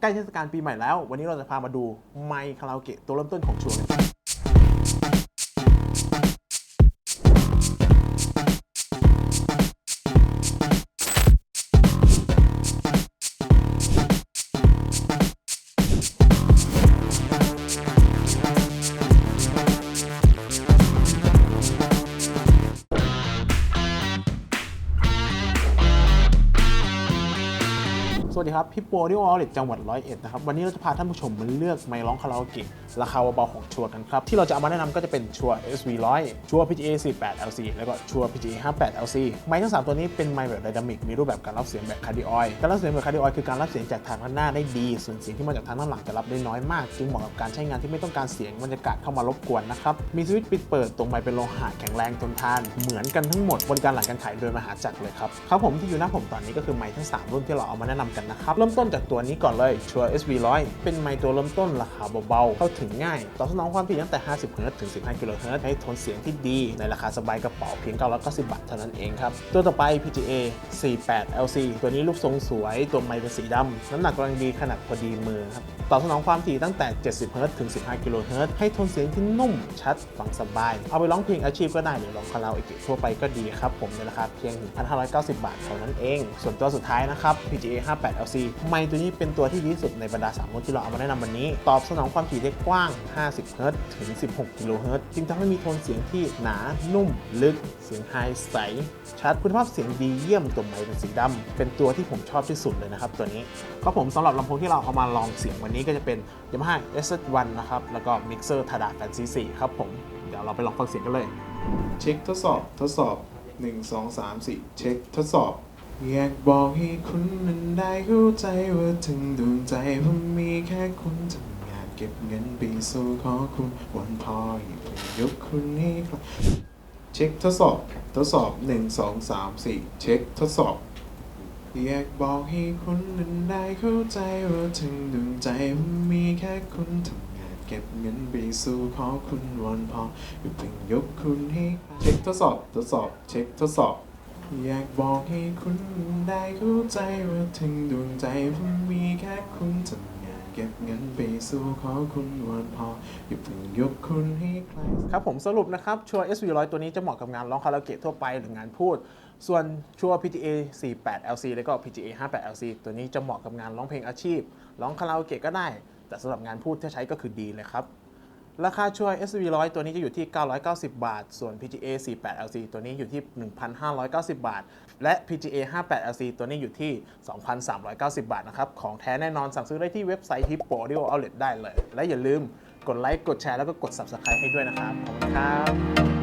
ใกล้เทศกาลปีใหม่แล้ว วันนี้เราจะพามาดูไมค์คาราโอเกะตัวเริ่มต้นของชัวร์ วัสดีครับ พี่โปรดิวอลเลตจังหวัดร้อยเอ็ดนะครับ วันนี้เราจะพาท่านผู้ชมมาเลือกไมค์ร้องคาราโอเกะราคาเบาๆของชัวร์กันครับ ที่เราจะเอามาแนะนำก็จะเป็นชัวร์ SV100 ชัวร์ PGA 48 LC แล้วก็ชัวร์ PGA 58 LC ไมค์ทั้ง 3 ตัวนี้เป็นไมค์แบบไดนามิกมีรูปแบบการรับเสียงแบบคาร์ดิออยการรับเสียงแบบคาร์ดิออยคือการรับเสียงจากทางด้านหน้าได้ดี ส่วนเสียงที่มาจากทางด้านหลังจะรับได้น้อยมาก จึงเหมาะกับการใช้งานที่ไม่ต้องการเสียงบรรยากาศเข้ามารบกวนนะครับมีสวิตช์ปิดเปิดตรงไมค์เป็นโลหะแข็งแรงทนทานเหมือนกันทั้งหมดบริการหลังการขายโดยมหาจักรเลยครับครับผมที่อยู่หน้าผมตอนนี้ก็คือไมค์ทั้ง 3 รุ่นที่เราเอามาแนะนำกันนะครับ เริ่มต้นจากตัวนี้ก่อนเลยชัวร์ SV100 เป็นไมค์ตัวเริ่มต้นราคาเบาๆ เข้าถึงง่าย ตอบสนองความถี่ตั้งแต่ 50เฮิรตถึง 15กิโลเฮิรตให้ทนเสียงที่ดี ในราคาสบายกระเป๋าเพียง 990 บาทเท่านั้นเองครับ ตัวต่อไป PGA 48 LC ตัวนี้รูปทรงสวย ตัวไมค์เป็นสีดำ น้ำหนักกำลังดีขนาดพอดีมือครับ ตอบสนองความถี่ตั้งแต่ 70เฮิรตถึง 15กิโลเฮิรตให้ทนเสียงที่นุ่ม ชัด ฟังสบาย เอาไปร้องเพลงอาชีพก็ได้หรือร้องคาราโอเกะทั่วไปก็ดีครับ ผมในราคาเพียง 1,590 บาทเท่านั้นเอง ส่วนตัวสุดท้ายนะครับ PGA 58 LC ไมค์ตัวนี้เป็นตัวที่ดีที่สุดในบรรดา3รุ่นที่เราเอามาแนะนำวันนี้ ตอบสนองความถี่ได้กว้าง 50 เฮิรตซ์ถึง 16 กิโลเฮิรตซ์จึงทำให้มีโทนเสียงที่หนา นุ่ม ลึก เสียงไฮใส ชัดคุณภาพเสียงดีเยี่ยมตัวไมค์เป็นสีดำเป็นตัวที่ผมชอบที่สุดเลยนะครับตัวนี้ครับผมสำหรับลำโพงที่เราเอามาลองเสียงวันนี้ก็จะเป็น Yamaha S1 นะครับแล้วก็ Mixer Tada f a n c 4 ครับผมเดี๋ยวเราไปลองฟังเสียงกันเลย เช็คทดสอบทดสอบ 1 2 3 4 เช็คทดสอบ อยากบอกให้คุณนั้นได้เข้าใจว่าถึงดวงใจผมมีแค่คุณทำงานเก็บเงินไปสู่ขอคุณวันพออย่าเพิ่งยกคุณให้ใครเช็คทดสอบ ทดสอบ1 2 3 4เช็คทดสอบ อยากบอกให้คุณนั้นได้เข้าใจว่าถึงดวงใจผมมีแค่คุณทำงานเก็บเงินไปสู่ขอคุณวันพออย่าเพิ่งยกคุณให้ใครเช็คทดสอบ ทดสอบ เช็คทดสอบ อยากบอกให้คุณได้เข้าใจว่าถึงดวงใจผมมีแค่คุณทำงานเก็บเงินไปสู่ขอคุณวันพออย่าเพิ่งยกคุณให้ใคร ครับผมสรุปนะครับชัวร์ SV100 ตัวนี้จะเหมาะกับงานร้องคาราโอเกะทั่วไปหรืองานพูด ส่วนชัวร์ PGA 48 LC แล้วก็ PGA 58 LC ตัวนี้จะเหมาะกับงานร้องเพลงอาชีพร้องคาราโอเกะก็ได้ แต่สำหรับงานพูดที่ใช้ก็คือดีเลยครับ ราคาช่วย SV100 ตัวนี้จะอยู่ที่ 990 บาท ส่วน PGA 48 LC ตัวนี้อยู่ที่ 1,590 บาท และ PGA 58 LC ตัวนี้อยู่ที่ 2,390 บาทนะครับ ของแท้แน่นอนสั่งซื้อได้ที่เว็บไซต์ Hippo Audio Outlet ได้เลย และอย่าลืมกดไลค์ กดแชร์ แล้วก็กด Subscribe ให้ด้วยนะครับ ขอบคุณครับ